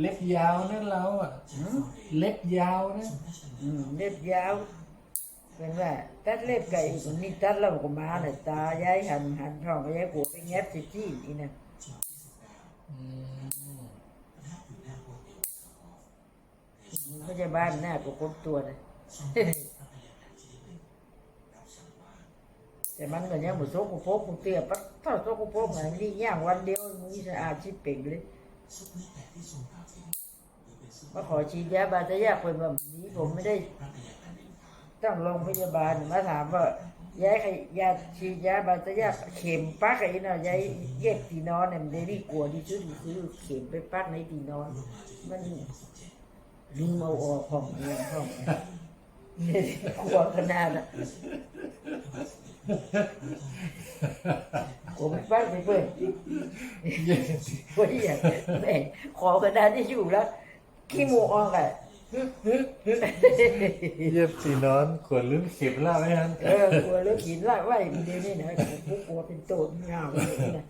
เล็บยาวนะเราอะหืมเล็บยาวนะอืมเล็บยาวเป็นว่าตัดเล็บไก่นี่ตัดแล้วก็มาเลยตายายหันหันท้องก็ยายปวดไปแงบสิจี้อีน่ะอืมพยาบาลหน้าก็ครบตัวเลยแต่มันก็ยังบ่โซกุโพกมึงเตี้ยปัดเท่าโซกุโพกไงนี่ย่างวันเดียวมึงสะอาดชิบเป่งเลย มาขอฉีดยาบาดทะยักเป็นแบบนี้ผมไม่ได้ต้องโรงพยาบาลมาถามว่ายายยาฉีดยาบาดทะยักเข็มปักไอ้น่ะยายเย็บตีนอนเนี่ยมันได้ดีกลัวที่สุดคือเข็มไปปักในตีนอน มันลืมเอาออกของเองของเนี่ยกลัวขนาดน่ะ ผมไปไปเปิดวันนี้อย่างแม่ขอกระดานที่อยู่แล้วขี้มูออกอะเย็บสีนอนขวดลื้นขีดล่าไว้ฮันเออขวดลือกหินละไว้เดี๋ยวนี้นะผมกลัวเป็นโตเงาเลยนะ